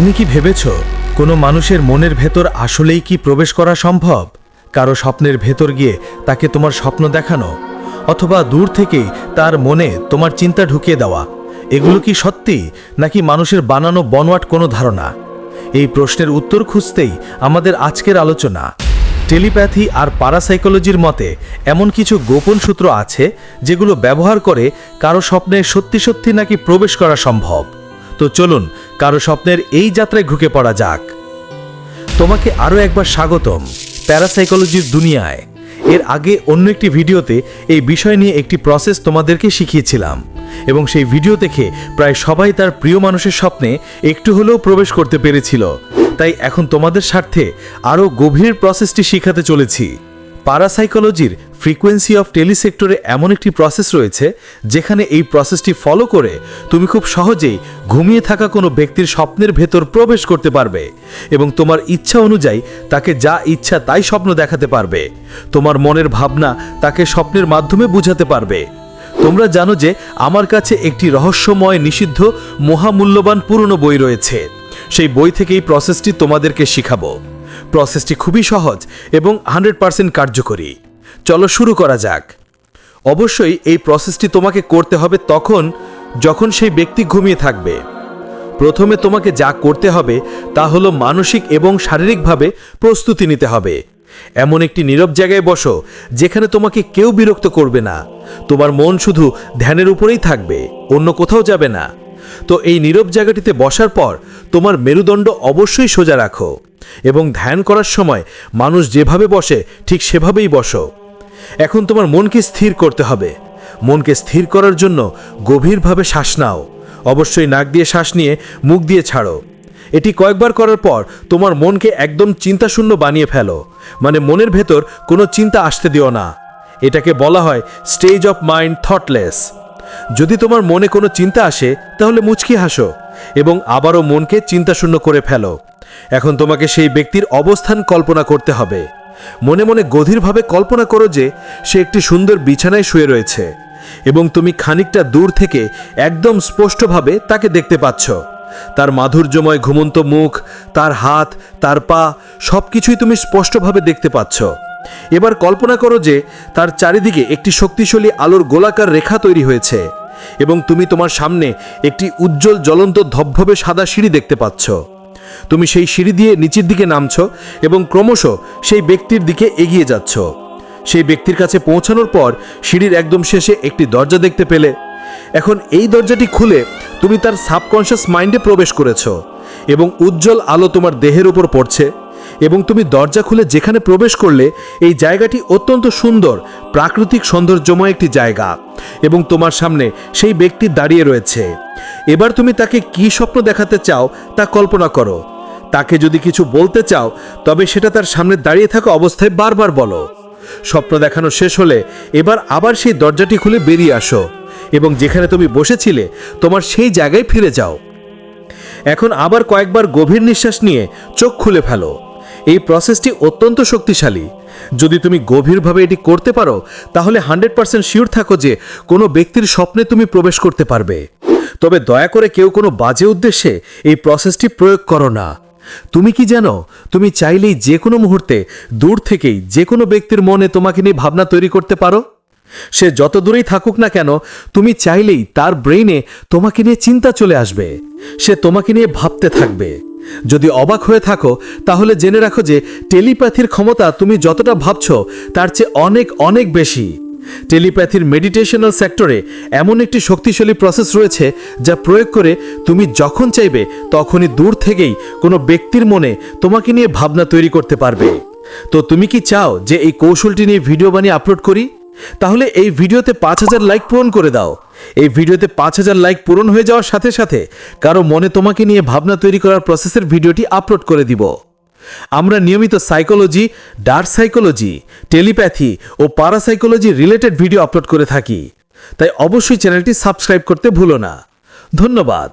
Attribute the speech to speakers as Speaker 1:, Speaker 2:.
Speaker 1: তুমি কি ভেবেছ, কোনো মানুষের মনের ভেতর আসলেই কি প্রবেশ করা সম্ভব? কারও স্বপ্নের ভেতর গিয়ে তাকে তোমার স্বপ্ন দেখানো, অথবা দূর থেকেই তার মনে তোমার চিন্তা ঢুকিয়ে দেওয়া, এগুলো কি সত্যি, নাকি মানুষের বানানো বনওয়াট কোনো ধারণা? এই প্রশ্নের উত্তর খুঁজতেই আমাদের আজকের আলোচনা। টেলিপ্যাথি আর প্যারাসাইকোলজির মতে, এমন কিছু গোপন সূত্র আছে, যেগুলো ব্যবহার করে কারও স্বপ্নে সত্যি সত্যি নাকি প্রবেশ করা সম্ভব। তো চলুন, কারও স্বপ্নের এই যাত্রায় ঢুকে পড়া যাক। তোমাকে আরও একবার স্বাগতম প্যারাসাইকোলজির দুনিয়ায়। এর আগে অন্য একটি ভিডিওতে এই বিষয় নিয়ে একটি প্রসেস তোমাদেরকে শিখিয়েছিলাম এবং সেই ভিডিও দেখে প্রায় সবাই তার প্রিয় মানুষের স্বপ্নে একটু হলেও প্রবেশ করতে পেরেছিল। তাই এখন তোমাদের স্বার্থে আরও গভীর প্রসেসটি শেখাতে চলেছি। প্যারাসাইকোলজির ফ্রিকোয়েন্সি অফ টেলিসেক্টরে এমন একটি প্রসেস রয়েছে, যেখানে এই প্রসেসটি ফলো করে তুমি খুব সহজেই ঘুমিয়ে থাকা কোনো ব্যক্তির স্বপ্নের ভেতর প্রবেশ করতে পারবে এবং তোমার ইচ্ছা অনুযায়ী তাকে যা ইচ্ছা তাই স্বপ্ন দেখাতে পারবে। তোমার মনের ভাবনা তাকে স্বপ্নের মাধ্যমে বুঝাতে পারবে। তোমরা জানো যে আমার কাছে একটি রহস্যময় নিষিদ্ধ, মহামূল্যবান পুরনো বই রয়েছে। সেই বই থেকে এই প্রসেসটি তোমাদেরকে শিখাবো। প্রসেসটি খুবই সহজ এবং হান্ড্রেড পার্সেন্ট কার্যকরী। চলো শুরু করা যাক। অবশ্যই এই প্রসেসটি তোমাকে করতে হবে তখন, যখন সেই ব্যক্তি ঘুমিয়ে থাকবে। প্রথমে তোমাকে যা করতে হবে তা হলো মানসিক এবং শারীরিকভাবে প্রস্তুতি নিতে হবে। এমন একটি নীরব জায়গায় বসো, যেখানে তোমাকে কেউ বিরক্ত করবে না। তোমার মন শুধু ধ্যানের উপরেই থাকবে, অন্য কোথাও যাবে না। তো এই নীরব জায়গাটিতে বসার পর তোমার মেরুদণ্ড অবশ্যই সোজা রাখো। এবং ধ্যান করার সময় মানুষ যেভাবে বসে, ঠিক সেভাবেই বসো। এখন তোমার মনকে স্থির করতে হবে। মনকে স্থির করার জন্য গভীরভাবে শ্বাস নাও। অবশ্যই নাক দিয়ে শ্বাস নিয়ে মুখ দিয়ে ছাড়ো। এটি কয়েকবার করার পর তোমার মনকে একদম চিন্তাশূন্য বানিয়ে ফেলো। মানে মনের ভেতর কোনো চিন্তা আসতে দিও না। এটাকে বলা হয় স্টেজ অফ মাইন্ড থটলেস যদি তোমার মনে কোনো চিন্তা আসে, তাহলে মুচকি হাসো এবং আবারও মনকে চিন্তাশূন্য করে ফেলো। এখন তোমাকে সেই ব্যক্তির অবস্থান কল্পনা করতে হবে। মনে মনে গভীরভাবে কল্পনা করো যে সে একটি সুন্দর বিছানায় শুয়ে রয়েছে এবং তুমি খানিকটা দূর থেকে একদম স্পষ্টভাবে তাকে দেখতে পাচ্ছ। তার মাধুর্যময় ঘুমন্ত মুখ, তার হাত, তার পা সব কিছুই তুমি স্পষ্টভাবে দেখতে পাচ্ছ। এবার কল্পনা করো যে তার চারিদিকে একটি শক্তিশালী আলোর গোলাকার রেখা তৈরি হয়েছে এবং তুমি তোমার সামনে একটি উজ্জ্বল জ্বলন্ত ধবধবে সাদা সিঁড়ি দেখতে পাচ্ছ। তুমি সেই সিঁড়ি দিয়ে নিচের দিকে নামছ এবং ক্রমশ সেই ব্যক্তির দিকে এগিয়ে যাচ্ছ। সেই ব্যক্তির কাছে পৌঁছানোর পর সিঁড়ির একদম শেষে একটি দরজা দেখতে পেলে। এখন এই দরজাটি খুলে তুমি তার সাবকনশিয়াস মাইন্ডে প্রবেশ করেছ এবং উজ্জ্বল আলো তোমার দেহের উপর পড়ছে। এবং তুমি দরজা খুলে যেখানে প্রবেশ করলে, এই জায়গাটি অত্যন্ত সুন্দর, প্রাকৃতিক সৌন্দর্যময় একটি জায়গা এবং তোমার সামনে সেই ব্যক্তি দাঁড়িয়ে রয়েছে। এবার তুমি তাকে কি স্বপ্ন দেখাতে চাও, তা কল্পনা করো। তাকে যদি কিছু বলতে চাও, তবে সেটা তার সামনে দাঁড়িয়ে থাকা অবস্থায় বারবার বলো। স্বপ্ন দেখানো শেষ হলে এবার আবার সেই দরজাটি খুলে বেরিয়ে আসো এবং যেখানে তুমি বসেছিলে, তোমার সেই জায়গায় ফিরে যাও। এখন আবার কয়েকবার গভীর নিঃশ্বাস নিয়ে চোখ খুলে ফেলো। এই প্রসেসটি অত্যন্ত শক্তিশালী। যদি তুমি গভীরভাবে এটি করতে পারো, তাহলে হান্ড্রেড পার্সেন্ট শিওর থাকো যে কোনো ব্যক্তির স্বপ্নে তুমি প্রবেশ করতে পারবে। তবে দয়া করে কেউ কোনো বাজে উদ্দেশ্যে এই প্রসেসটি প্রয়োগ করো না। তুমি কি জানো, তুমি চাইলেই যে কোনো মুহূর্তে দূর থেকেই যে কোনো ব্যক্তির মনে তোমাকে নিয়ে ভাবনা তৈরি করতে পারো। সে যত দূরেই থাকুক না কেন, তুমি চাইলেই তার ব্রেইনে তোমাকে নিয়ে চিন্তা চলে আসবে। সে তোমাকে নিয়ে ভাবতে থাকবে। যদি অবাক হয়ে থাকো, তাহলে জেনে রাখো যে টেলিপ্যাথির ক্ষমতা তুমি যতটা ভাবছ, তার চেয়ে অনেক অনেক বেশি। টেলিপ্যাথির মেডিটেশনাল সেক্টরে এমন একটি শক্তিশালী প্রসেস রয়েছে যা প্রয়োগ করে তুমি যখন চাইবে, তখনই দূর থেকেই কোনো ব্যক্তির মনে তোমাকে নিয়ে ভাবনা তৈরি করতে পারবে। তো তুমি কি চাও যে এই কৌশলটি নিয়ে ভিডিও বানিয়ে আপলোড করি? তাহলে এই ভিডিওতে পাঁচ হাজার লাইক পূরণ করে দাও। এই ভিডিওতে পাঁচ হাজার লাইক পূরণ হয়ে যাওয়ার সাথে সাথে কারও মনে তোমাকে নিয়ে ভাবনা তৈরি করার প্রসেসের ভিডিওটি আপলোড করে দিব। আমরা নিয়মিত সাইকোলজি ডার্ক সাইকোলজি টেলিপ্যাথি ও প্যারাসাইকোলজি রিলেটেড ভিডিও আপলোড করে থাকি। তাই অবশ্যই চ্যানেলটি সাবস্ক্রাইব করতে ভুলো না। ধন্যবাদ।